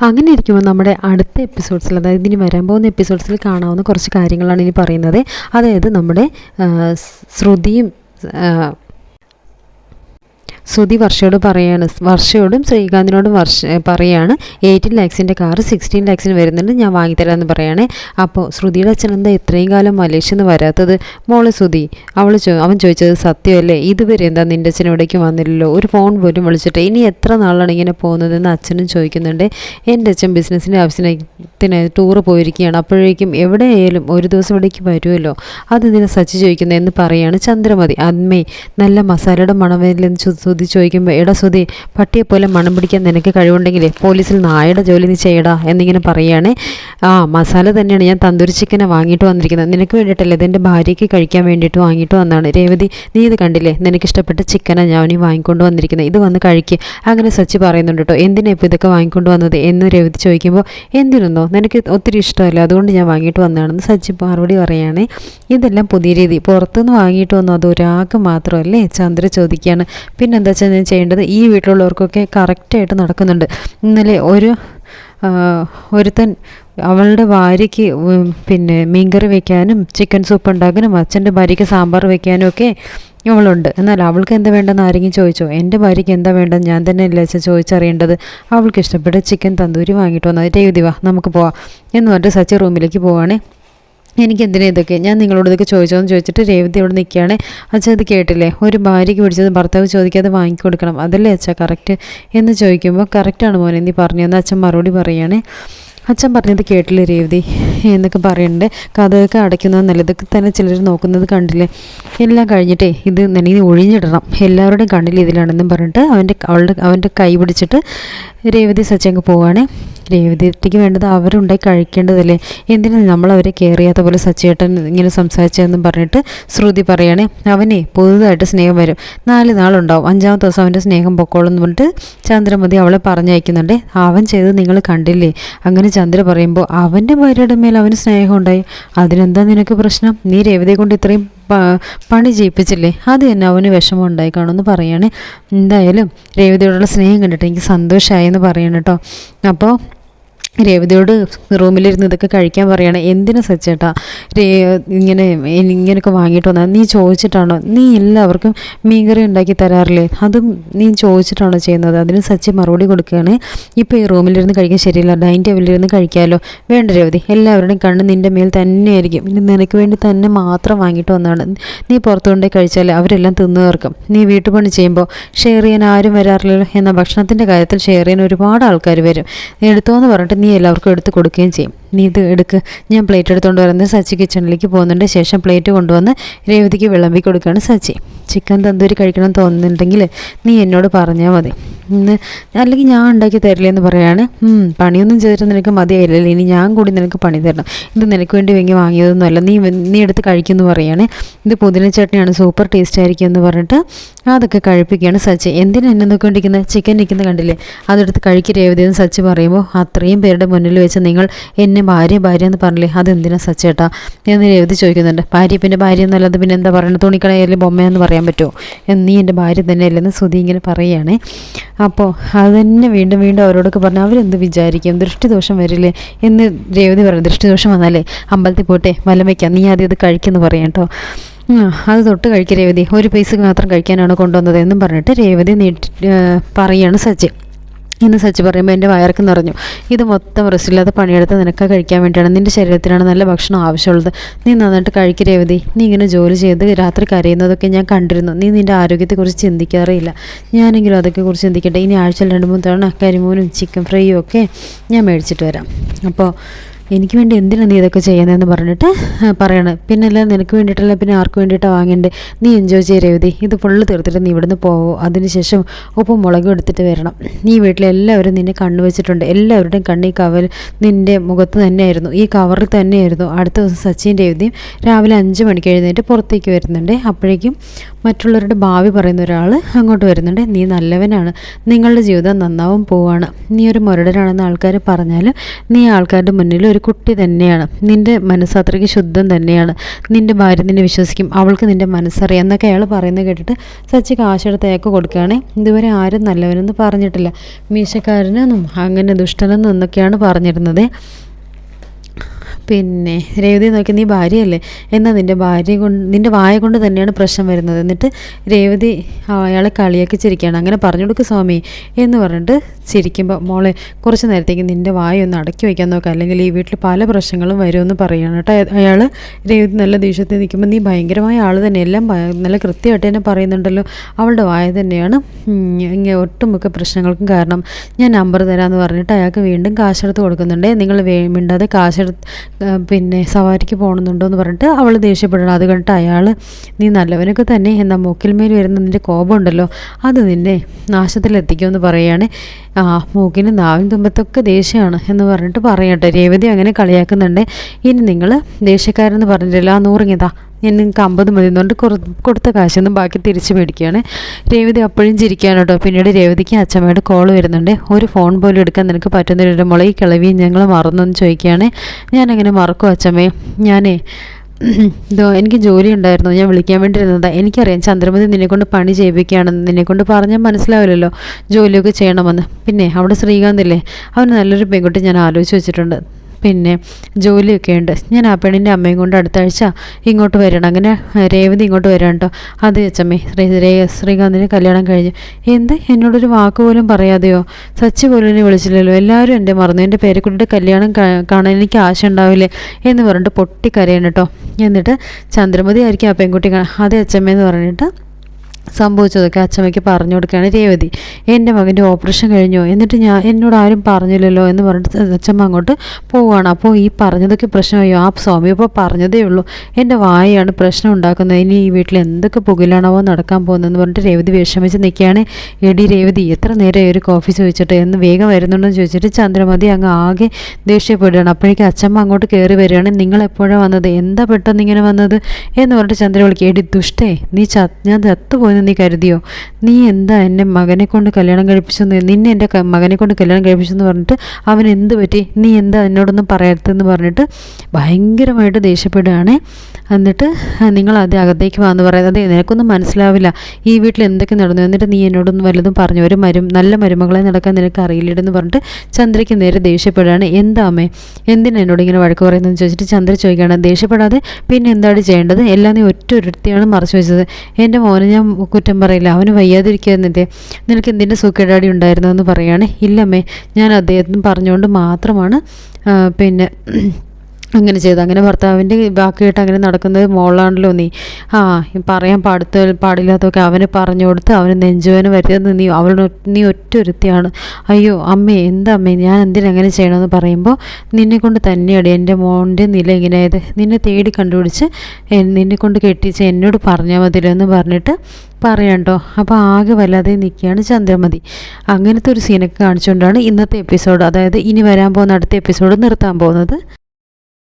അങ്ങനെ ഇരിക്കുമ്പോൾ നമ്മുടെ അടുത്ത എപ്പിസോഡ്സിൽ അതായത് ഇനി വരാൻ പോകുന്ന എപ്പിസോഡ്സിൽ കാണാവുന്ന കുറച്ച് കാര്യങ്ങളാണ് ഇനി പറയുന്നത്. അതായത് നമ്മുടെ ശ്രുതിയും ശ്രുതി വർഷയോട് പറയാണ്. വർഷയോടും ശ്രീകാന്തിനോടും വർഷ പറയാണ്. എയ്റ്റീൻ ലാക്സിന്റെ കാറ് സിക്സ്റ്റീൻ ലാക്സിന് വരുന്നുണ്ട്. ഞാൻ വാങ്ങിത്തരാമെന്ന് പറയണേ. അപ്പോൾ ശ്രുതിയുടെ അച്ഛൻ എന്താ ഇത്രയും കാലം മലേഷ്യയിൽ നിന്ന് വരാത്തത്? മോൾ ശ്രുതി അവൾ അവൻ ചോദിച്ചത് സത്യമല്ലേ? ഇതുവരെ എന്താ നിന്റെ അച്ഛൻ ഇവിടേക്ക് വന്നില്ലല്ലോ? ഒരു ഫോൺ പോലും വിളിച്ചിട്ട് ഇനി എത്ര നാളാണ് ഇങ്ങനെ പോകുന്നതെന്ന് അച്ഛനും ചോദിക്കുന്നുണ്ട്. എന്റെ അച്ഛൻ ബിസിനസ്സിന്റെ ആവശ്യത്തിന് ടൂർ പോയിരിക്കുകയാണ്. അപ്പോഴേക്കും എവിടെയായാലും ഒരു ദിവസം ഇവിടേക്ക് വരുമല്ലോ? അത് അതെന്തിനാ സച്ചി ചോദിക്കുന്നത് എന്ന് പറയാണ് ചന്ദ്രമതി. അമ്മേ നല്ല മസാലയുടെ മണമില്ലെന്ന് ചു- സുധി ചോദിക്കുമ്പോൾ എടാ ശ്രുതി പട്ടിയെ പോലെ മണം പിടിക്കാൻ നിനക്ക് കഴിവുണ്ടെങ്കിലേ പോലീസിൽ നായയുടെ ജോലി നീ ചെയ്യടാ എന്നിങ്ങനെ പറയുകയാണ്. ആ മസാല തന്നെയാണ് ഞാൻ തന്തൂരി ചിക്കനെ വാങ്ങിയിട്ട് വന്നിരിക്കുന്നത്. നിനക്ക് വേണ്ടിയിട്ടല്ലേ ഇതെന്റെ ഭാര്യയ്ക്ക് കഴിക്കാൻ വേണ്ടിയിട്ട് വാങ്ങിയിട്ട് വന്നതാണ്. രേവതി നീ ഇത് കണ്ടില്ലേ? നിനക്ക് ഇഷ്ടപ്പെട്ട ചിക്കനാണ് ഞാൻ ഈ വാങ്ങിക്കൊണ്ട് വന്നിരിക്കുന്നത്. ഇത് വന്ന് കഴിക്കുക അങ്ങനെ സച്ചി പറയുന്നുണ്ട് കേട്ടോ എന്തിനാ ഇപ്പോൾ ഇതൊക്കെ വാങ്ങിക്കൊണ്ട് വന്നത്? എന്ന് രേവതി ചോദിക്കുമ്പോൾ എന്തിനൊന്നോ? നിനക്ക് ഒത്തിരി ഇഷ്ടമല്ല? അതുകൊണ്ട് ഞാൻ വാങ്ങിയിട്ട് വന്നതാണെന്ന് സച്ചി മറുപടി പറയുകയാണ്. ഇതെല്ലാം പുതിയ രീതി. പുറത്തുനിന്ന് വാങ്ങിയിട്ട് വന്നു അത് ഒരാൾക്ക് മാത്രമല്ലേ? ചന്ദ്ര ചോദിക്കുകയാണ്. പിന്നെന്താ വെച്ചാൽ ഞാൻ ചെയ്യേണ്ടത് ഈ വീട്ടിലുള്ളവർക്കൊക്കെ കറക്റ്റായിട്ട് നടക്കുന്നുണ്ട്. ഇന്നലെ ഒരു ഒരുത്തൻ അവളുടെ ഭാര്യയ്ക്ക് പിന്നെ മീൻകറി വെക്കാനും ചിക്കൻ സൂപ്പ് ഉണ്ടാക്കാനും അച്ഛന്റെ ഭാര്യയ്ക്ക് സാമ്പാർ വെക്കാനും ഒക്കെ അവളുണ്ട്. എന്നാൽ അവൾക്ക് എന്താ വേണ്ടെന്ന് ആരെങ്കിലും ചോദിച്ചോ? എന്റെ ഭാര്യയ്ക്ക് എന്താ വേണ്ടെന്ന് ഞാൻ തന്നെ അല്ലേ വെച്ചാൽ ചോദിച്ചറിയേണ്ടത്? അവൾക്ക് ഇഷ്ടപ്പെട്ട ചിക്കൻ തന്തൂരി വാങ്ങിയിട്ട് വന്നത് രേവതി വാ നമുക്ക് പോവാം. എന്ന് പറഞ്ഞിട്ട് സച്ചി റൂമിലേക്ക് പോവാണേ. എനിക്ക് എന്തിനാ ഇതൊക്കെ? ഞാൻ നിങ്ങളോട് ഇതൊക്കെ ചോദിച്ചോന്ന് ചോദിച്ചിട്ട് രേവതി അവിടെ നിൽക്കുകയാണ്. അച്ഛൻ ഇത് കേട്ടില്ലേ? ഒരു ഭാര്യയ്ക്ക് പിടിച്ചത് ഭർത്താവ് ചോദിക്കാതെ വാങ്ങിക്കൊടുക്കണം. അതല്ലേ അച്ഛാ കറക്റ്റ് എന്ന് ചോദിക്കുമ്പോൾ കറക്റ്റാണ് മോനെ നീ പറഞ്ഞതെന്ന് അച്ഛൻ മറുപടി പറയുകയാണ് അച്ഛൻ പറഞ്ഞത് കേട്ടില്ലേ രേവതി? എന്നൊക്കെ പറയുന്നുണ്ട്. കഥയൊക്കെ അടയ്ക്കുന്നത് നല്ലതൊക്കെ തന്നെ ചിലർ നോക്കുന്നത് കണ്ടില്ലേ? എല്ലാം കഴിഞ്ഞിട്ടേ ഇത് നനി ഒഴിഞ്ഞിടണം. എല്ലാവരുടെയും കണ്ണിൽ ഇതിലാണെന്നും പറഞ്ഞിട്ട് അവന്റെ അവളുടെ അവന്റെ കൈ പിടിച്ചിട്ട് രേവതി സച്ചങ്ങ് പോവാണ്. രേവതിക്ക് വേണ്ടത് അവരുണ്ടായി കഴിക്കേണ്ടതല്ലേ? എന്തിനാണ് നമ്മൾ അവരെ കെയർ ചെയ്യാത്ത പോലെ സച്ചേട്ടൻ ഇങ്ങനെ സംസാരിച്ചതെന്നും പറഞ്ഞിട്ട് ശ്രുതി പറയാണ് അവനെ പുതുതായിട്ട് സ്നേഹം വരും. നാല് നാളുണ്ടാവും. അഞ്ചാമത്തെ ദിവസം അവന്റെ സ്നേഹം പൊക്കോളെന്ന് പറഞ്ഞിട്ട് ചന്ദ്രമതി അവളെ പറഞ്ഞയക്കുന്നുണ്ട്. അവൻ ചെയ്തത് നിങ്ങൾ കണ്ടില്ലേ? അങ്ങനെ ചന്ദ്ര പറയുമ്പോൾ അവന്റെ ഭാര്യയുടെ മേൽ അവന് സ്നേഹമുണ്ടായി അതിനെന്താ നിനക്ക് പ്രശ്നം? നീ രേവതയെ കൊണ്ട് ഇത്രയും പണി ചെയ്യിപ്പിച്ചില്ലേ? അത് തന്നെ അവന് വിഷമം ഉണ്ടായി കാണുമെന്ന് പറയാണ്. എന്തായാലും രേവതിയോടുള്ള സ്നേഹം കണ്ടിട്ട് എനിക്ക് സന്തോഷമായി എന്ന് പറയണം കേട്ടോ അപ്പോൾ രേവതിയോട് റൂമിലിരുന്ന് ഇതൊക്കെ കഴിക്കാൻ പറയണം എന്തിനാ സച്ചേട്ടാ? രേ ഇങ്ങനെ ഇങ്ങനെയൊക്കെ വാങ്ങിയിട്ട് വന്നാൽ നീ ചോദിച്ചിട്ടാണോ? നീ എല്ലാവർക്കും മീൻകറി ഉണ്ടാക്കി തരാറില്ലേ? അതും നീ ചോദിച്ചിട്ടാണോ ചെയ്യുന്നത്? അതിന് സച്ചി മറുപടി കൊടുക്കുകയാണ്. ഇപ്പോൾ ഈ റൂമിലിരുന്ന് കഴിക്കാൻ ശരിയില്ല. ഡൈനിങ് ടേബിളിലിരുന്ന് കഴിക്കാമല്ലോ വേണ്ട രേവതി എല്ലാവരുടെയും കണ്ണ് നിന്റെ മേൽ തന്നെയായിരിക്കും. ഇനി നിനക്ക് വേണ്ടി തന്നെ മാത്രം വാങ്ങിയിട്ട് വന്നതാണ്. നീ പുറത്തു കൊണ്ടേ കഴിച്ചാൽ അവരെല്ലാം തിന്നു തീർക്കും. നീ വീട്ടുപണി ചെയ്യുമ്പോൾ ഷെയർ ചെയ്യാൻ ആരും വരാറില്ലല്ലോ. എന്ന ഭക്ഷണത്തിന്റെ കാര്യത്തിൽ ഷെയർ ചെയ്യാൻ ഒരുപാട് ആൾക്കാർ വരും. നീ എടുത്തോന്ന് പറഞ്ഞിട്ട് നീ എല്ലാവർക്കും എടുത്ത് കൊടുക്കുകയും ചെയ്യും. നീ ഇത് എടുക്ക്. ഞാൻ പ്ലേറ്റ് എടുത്തുകൊണ്ട് വരുന്നത് സച്ചി കിച്ചണിലേക്ക് പോകുന്നുണ്ട്. ശേഷം പ്ലേറ്റ് കൊണ്ടുവന്ന് രേവതിക്ക് വിളമ്പി കൊടുക്കുകയാണ് സച്ചി. ചിക്കൻ തന്തൂരി കഴിക്കണം തോന്നുന്നുണ്ടെങ്കിൽ നീ എന്നോട് പറഞ്ഞാൽ മതി. ഇന്ന് അല്ലെങ്കിൽ ഞാൻ ഉണ്ടാക്കി തരില്ലെന്ന് പറയാണ്. പണിയൊന്നും ചെയ്തിട്ട് നിനക്ക് മതിയായില്ലല്ലോ? ഇനി ഞാൻ കൂടി നിനക്ക് പണി തരണം. ഇത് നിനക്ക് വേണ്ടി വെങ്ങി വാങ്ങിയതൊന്നുമല്ല. നീ നീ എടുത്ത് കഴിക്കുമെന്ന് പറയാണ്. ഇത് പുതിന ചട്നിയാണ്. സൂപ്പർ ടേസ്റ്റ് ആയിരിക്കും എന്ന് പറഞ്ഞിട്ട് അതൊക്കെ കഴിപ്പിക്കുകയാണ് സച്ചി. എന്തിനാ എന്നെ നോക്കിക്കൊണ്ടിരിക്കുന്നത് ചിക്കൻ നിൽക്കുന്നത് കണ്ടില്ലേ? അതെടുത്ത് കഴിക്ക് രേവതി എന്ന് സച്ചി പറയുമ്പോൾ അത്രയും പേരുടെ മുന്നിൽ വെച്ച് നിങ്ങൾ എന്നെ ഭാര്യ ഭാര്യ എന്ന് പറഞ്ഞില്ലേ? അതെന്തിനാ സച്ചേട്ടാ? എന്ന് രേവതി ചോദിക്കുന്നുണ്ട്. ഭാര്യ പിന്നെ ഭാര്യ എന്നല്ലാതെ പിന്നെ എന്താ പറയുന്നത് തുണിക്കടയിൽ ബൊമ്മയെന്ന് പറയാൻ പറ്റുമോ? എന്ന് നീ എന്റെ ഭാര്യ തന്നെയല്ലെന്ന് സുധി ഇങ്ങനെ പറയുകയാണ്. അപ്പോൾ അത് തന്നെ വീണ്ടും വീണ്ടും അവരോടൊക്കെ പറഞ്ഞാൽ അവരെന്ത് വിചാരിക്കും? ദൃഷ്ടിദോഷം വരില്ലേ? എന്ന് രേവതി പറയും ദൃഷ്ടിദോഷം വന്നാലേ അമ്പലത്തിൽ പോട്ടെ വല്ലം വയ്ക്കാം നീ ആദ്യം അത് കഴിക്കുമെന്ന് പറയാം കേട്ടോ. അത് തൊട്ട് കഴിക്കുക രേവതി. ഒരു പൈസക്ക് മാത്രം കഴിക്കാനാണ് കൊണ്ടുവന്നത് എന്നും പറഞ്ഞിട്ട് രേവതി നീട്ടി പറയാണ് സച്ചി ഇന്ന് സച്ചി പറയുമ്പോൾ എന്റെ വയർക്ക് നിറഞ്ഞു. ഇത് മൊത്തം റെസ്റ്റില്ലാതെ പണിയെടുത്ത് നിനക്ക് കഴിക്കാൻ വേണ്ടിയാണ്. നിന്റെ ശരീരത്തിനാണ് നല്ല ഭക്ഷണം ആവശ്യമുള്ളത്. നീ നന്നായിട്ട് കഴിക്ക് രേവതി. നീ ഇങ്ങനെ ജോലി ചെയ്ത് രാത്രി കരയുന്നതൊക്കെ ഞാൻ കണ്ടിരുന്നു. നീ നിന്റെ ആരോഗ്യത്തെക്കുറിച്ച് ചിന്തിക്കാറില്ല ഞാനെങ്കിലും അതൊക്കെ കുറിച്ച് ചിന്തിക്കട്ടെ. ഇനി ആഴ്ചയിൽ രണ്ട് മൂന്ന് തവണ കരിമൂനും ചിക്കൻ ഫ്രൈയും ഒക്കെ ഞാൻ മേടിച്ചിട്ട് വരാം. അപ്പോൾ എനിക്ക് വേണ്ടി എന്തിനാണ് നീ ഇതൊക്കെ ചെയ്യുന്നതെന്ന് പറഞ്ഞിട്ട് പറയണം. പിന്നെ അല്ല നിനക്ക് വേണ്ടിയിട്ടല്ല പിന്നെ ആർക്ക് വേണ്ടിയിട്ടാണ് വാങ്ങേണ്ടത്? നീ എൻജോയ് ചെയ്യ രവതി. ഇത് ഫുള്ള് തീർത്തിട്ട് നീ ഇവിടുന്ന് പോവോ അതിനുശേഷം ഒപ്പം മുളകും എടുത്തിട്ട് വരണം. നീ വീട്ടിലെല്ലാവരും നിന്നെ കണ്ണു വെച്ചിട്ടുണ്ട്. എല്ലാവരുടെയും കണ്ണീ കവൽ നിന്റെ മുഖത്ത് തന്നെയായിരുന്നു. ഈ കവറിൽ തന്നെയായിരുന്നു അടുത്ത ദിവസം സച്ചിൻ രവതിയും രാവിലെ അഞ്ച് മണിക്ക് എഴുന്നേറ്റ് പുറത്തേക്ക് വരുന്നുണ്ട്. അപ്പോഴേക്കും മറ്റുള്ളവരുടെ ഭാവി പറയുന്ന ഒരാൾ അങ്ങോട്ട് വരുന്നുണ്ട്. നീ നല്ലവനാണ്. നിങ്ങളുടെ ജീവിതം നന്നാവും പോവാണ്. നീ ഒരു മുരടനാണെന്ന് ആൾക്കാർ പറഞ്ഞാൽ നീ ആൾക്കാരുടെ മുന്നിൽ ഒരു കുട്ടി തന്നെയാണ്. നിന്റെ മനസ്സത്രയ്ക്ക് ശുദ്ധം തന്നെയാണ്. നിന്റെ ഭാര്യ നിന്നെ വിശ്വസിക്കും. അവൾക്ക് നിന്റെ മനസ്സറിയാം. എന്നൊക്കെ അയാൾ പറയുന്നത് കേട്ടിട്ട് സച്ചി കാശെടുത്ത് അയാൾക്ക് കൊടുക്കുകയാണെ. ഇതുവരെ ആരും നല്ലവനെന്ന് പറഞ്ഞിട്ടില്ല. മീശക്കാരനെന്നും അങ്ങനെ ദുഷ്ടനെന്നും എന്നൊക്കെയാണ് പറഞ്ഞിരുന്നത്. പിന്നെ രേവതി നോക്കി നീ ഭാര്യയല്ലേ? എന്നാൽ നിന്റെ ഭാര്യ കൊണ്ട് നിന്റെ വായ കൊണ്ട് തന്നെയാണ് പ്രശ്നം വരുന്നത്. എന്നിട്ട് രേവതി അയാളെ കളിയാക്കി ചിരിക്കുകയാണ്. അങ്ങനെ പറഞ്ഞു കൊടുക്ക് സ്വാമി. എന്ന് പറഞ്ഞിട്ട് ചിരിക്കുമ്പോൾ മോളെ കുറച്ച് നേരത്തേക്ക് നിന്റെ വായ ഒന്ന് അടക്കി വയ്ക്കാൻ നോക്കുക അല്ലെങ്കിൽ ഈ വീട്ടിൽ പല പ്രശ്നങ്ങളും വരുമെന്ന് പറയുകയാണ് കേട്ടോ. അയാൾ രേവതി നല്ല ദേഷ്യത്തിൽ നിൽക്കുമ്പോൾ നീ ഭയങ്കരമായ ആൾ തന്നെ. എല്ലാം നല്ല കൃത്യമായിട്ട് തന്നെ പറയുന്നുണ്ടല്ലോ. അവളുടെ വായ തന്നെയാണ് ഇങ്ങനെ ഒട്ടുമിക്ക പ്രശ്നങ്ങൾക്കും കാരണം. ഞാൻ നമ്പർ തരാമെന്ന് പറഞ്ഞിട്ട് അയാൾക്ക് വീണ്ടും കാശെടുത്ത് കൊടുക്കുന്നുണ്ട്. നിങ്ങൾ മിണ്ടാതെ കാശെടുത്ത് പിന്നെ സവാരിക്ക് പോകണമെന്നുണ്ടോ എന്ന് പറഞ്ഞിട്ട് അവൾ ദേഷ്യപ്പെടണം. അത് കണ്ടിട്ട് അയാൾ നീ നല്ലവനൊക്കെ തന്നെ എന്നാൽ മൂക്കിൽമേൽ വരുന്ന നിന്റെ കോപമുണ്ടല്ലോ അത് നിന്നെ നാശത്തിലെത്തിക്കുമെന്ന് പറയുകയാണ് ആ മൂക്കിന് നാവിൻ തുമ്പത്തൊക്കെ ദേഷ്യമാണ് എന്ന് പറഞ്ഞിട്ട് പറയട്ടെ രേവതി അങ്ങനെ കളിയാക്കുന്നുണ്ട്. ഇനി നിങ്ങൾ ദേഷ്യക്കാരെന്ന് പറഞ്ഞിട്ടില്ല നൂറിങ്ങിതാ ഞാൻ നിങ്ങൾക്ക് അമ്പത് മതി എന്നുകൊണ്ട് കൊടുത്ത കാശൊന്നും ബാക്കി തിരിച്ച് മേടിക്കുകയാണ്. രേവതി അപ്പോഴും ചിരിക്കുകയാണ് കേട്ടോ. പിന്നീട് രേവതിക്ക് അച്ഛമ്മയുടെ കോൾ വരുന്നുണ്ട്. ഒരു ഫോൺ പോലും എടുക്കാൻ നിനക്ക് പറ്റുന്നില്ല മുളകി ഈ കിളവിയും ഞങ്ങൾ മറന്നു എന്ന് ചോദിക്കുകയാണ്. ഞാനങ്ങനെ മറക്കും അച്ഛമ്മേ. ഞാനേ ഇതോ എനിക്ക് ജോലി ഉണ്ടായിരുന്നു. ഞാൻ വിളിക്കാൻ വേണ്ടി എനിക്കറിയാം ചന്ദ്രമതി നിന്നെക്കൊണ്ട് പണി ചെയ്യിപ്പിക്കുകയാണെന്ന്. നിന്നെക്കൊണ്ട് പറഞ്ഞാൽ മനസ്സിലാവില്ലല്ലോ ജോലിയൊക്കെ ചെയ്യണമെന്ന്. പിന്നെ അവിടെ ശ്രീകാന്തില്ലേ അവന് നല്ലൊരു പെൺകുട്ടി ഞാൻ ആലോചിച്ച് വെച്ചിട്ടുണ്ട്. പിന്നെ ജോലിയൊക്കെ ഉണ്ട്. ഞാൻ ആ പെണ്ണിന്റെ അമ്മയും കൊണ്ട് അടുത്ത ആഴ്ച ഇങ്ങോട്ട് വരണം. അങ്ങനെ രേവതി ഇങ്ങോട്ട് വരാം കേട്ടോ. അതെ അച്ചമ്മേ ശ്രീ ശ്രീകാന്തിന് കല്യാണം കഴിഞ്ഞു. എന്ത്? എന്നോടൊരു വാക്ക് പോലും പറയാതെയോ? സച്ചി പോലും എന്നെ വിളിച്ചില്ലല്ലോ. എല്ലാവരും എന്റെ മറന്നു. എന്റെ പേരെക്കുട്ടിയുടെ കല്യാണം കാണാൻ എനിക്ക് ആശ ഉണ്ടാവില്ലേ എന്ന് പറഞ്ഞിട്ട് പൊട്ടിക്കരയണം കേട്ടോ. എന്നിട്ട് ചന്ദ്രമതി ആയിരിക്കും ആ പെൺകുട്ടി അതെ അച്ചമ്മയെന്ന് പറഞ്ഞിട്ട് സംഭവിച്ചതൊക്കെ അച്ഛമ്മയ്ക്ക് പറഞ്ഞു കൊടുക്കുകയാണ് രേവതി. എന്റെ മകന്റെ ഓപ്പറേഷൻ കഴിഞ്ഞോ? എന്നിട്ട് ഞാൻ എന്നോട് ആരും പറഞ്ഞില്ലല്ലോ? എന്ന് പറഞ്ഞിട്ട് അച്ഛമ്മ അങ്ങോട്ട് പോവുകയാണ്. അപ്പോൾ ഈ പറഞ്ഞതൊക്കെ പ്രശ്നമായോ? ആ സ്വാമി ഇപ്പോൾ പറഞ്ഞതേ ഉള്ളൂ. എന്റെ വായയാണ് പ്രശ്നം ഉണ്ടാക്കുന്നത്. ഇനി ഈ വീട്ടിൽ എന്തൊക്കെ പുകിലാണവോ നടക്കാൻ പോകുന്നതെന്ന് പറഞ്ഞിട്ട് രേവതി വിഷമിച്ച് നിൽക്കുകയാണ്. എടി രേവതി എത്ര നേരം ഒരു കോഫി ചോദിച്ചിട്ട്? എന്ന് വേഗം വരുന്നുണ്ടെന്ന് ചോദിച്ചിട്ട് ചന്ദ്രമതി അങ്ങ് ആകെ ദേഷ്യപ്പെടുകയാണ്. അപ്പോഴേക്കും അച്ഛമ്മ അങ്ങോട്ട് കയറി വരികയാണ്. നിങ്ങൾ എപ്പോഴാണ് വന്നത്? എന്താ പെട്ടെന്ന് ഇങ്ങനെ വന്നത്? എന്ന് പറഞ്ഞിട്ട് ചന്ദ്ര വിളിക്കുക എടി ദുഷ്ടേ നീ ചത്ത് ഞാൻ ചത്തുപോയി എന്ന് നീ കരുതിയോ? നീ എന്താ എന്റെ മകനെ കൊണ്ട് കല്യാണം കഴിപ്പിച്ചെന്ന്? നിന്നെ എന്റെ മകനെ കൊണ്ട് കല്യാണം കഴിപ്പിച്ചെന്ന് പറഞ്ഞിട്ട് അവൻ എന്ത് പറ്റി? നീ എന്താ എന്നോടൊന്നും പറയരുതെന്ന് പറഞ്ഞിട്ട് ഭയങ്കരമായിട്ട് ദേഷ്യപ്പെടുകയാണ്. എന്നിട്ട് നിങ്ങൾ അത് അകത്തേക്ക് വന്ന് പറയുന്നത്. അതെ നിനക്കൊന്നും മനസ്സിലാവില്ല. ഈ വീട്ടിൽ എന്തൊക്കെ നടന്നു? എന്നിട്ട് നീ എന്നോടൊന്നും വല്ലതും പറഞ്ഞു ഒരു മരും നല്ല മരുമകളെ നടക്കാൻ നിനക്ക് അറിയില്ലെന്ന് പറഞ്ഞിട്ട് ചന്ദ്രയ്ക്ക് നേരെ ദേഷ്യപ്പെടുകയാണ്. എന്താമേ എന്തിനാ എന്നോട് ഇങ്ങനെ വഴക്ക് പറയുന്നതെന്ന് ചോദിച്ചിട്ട് ചന്ദ്ര ചോദിക്കുകയാണ്. ദേഷ്യപ്പെടാതെ പിന്നെ എന്താണ് ചെയ്യേണ്ടത്? എല്ലാം നീ ഒറ്റ ഒരുത്തിയാണ് മറച്ചു വെച്ചത്. എന്റെ മോനെ ഞാൻ കുറ്റം പറയില്ല. അവന് വയ്യാതിരിക്കുന്നില്ലേ നിനക്ക് എന്തിന്റെ സുഖേടാടി ഉണ്ടായിരുന്നതെന്ന് പറയുകയാണ് ഇല്ലമ്മേ ഞാൻ അദ്ദേഹത്തിന് പറഞ്ഞുകൊണ്ട് മാത്രമാണ് പിന്നെ അങ്ങനെ ചെയ്തു. അങ്ങനെ ഭർത്താവിന്റെ ബാക്കി കേട്ട് അങ്ങനെ നടക്കുന്നത് മോളാണല്ലോ നീ. ആ പറയാൻ പാടത്ത പാടില്ലാത്തൊക്കെ അവന് പറഞ്ഞു കൊടുത്ത് അവന് നെഞ്ചുവേന വരുന്നത് നീ അവൾ നീ ഒറ്റ ഒരുത്തിയാണ് അയ്യോ അമ്മേ എന്താ അമ്മേ ഞാൻ എന്തിനങ്ങനെ ചെയ്യണമെന്ന് പറയുമ്പോൾ നിന്നെ കൊണ്ട് തന്നെയാണ് എന്റെ മോന്റെ നില ഇങ്ങനെയായത് നിന്നെ തേടി കണ്ടുപിടിച്ച് നിന്നെ കൊണ്ട് കെട്ടിച്ച് എന്നോട് പറഞ്ഞാൽ മതിയല്ലോ പറഞ്ഞിട്ട് പറയാണ്ടോ അപ്പോൾ ആകെ വല്ലാതെ നിൽക്കുകയാണ് ചന്ദ്രമതി. അങ്ങനത്തെ ഒരു സീനൊക്കെ കാണിച്ചുകൊണ്ടാണ് ഇന്നത്തെ എപ്പിസോഡ് അതായത് ഇനി വരാൻ പോകുന്ന അടുത്ത എപ്പിസോഡ് നിർത്താൻ പോകുന്നത്.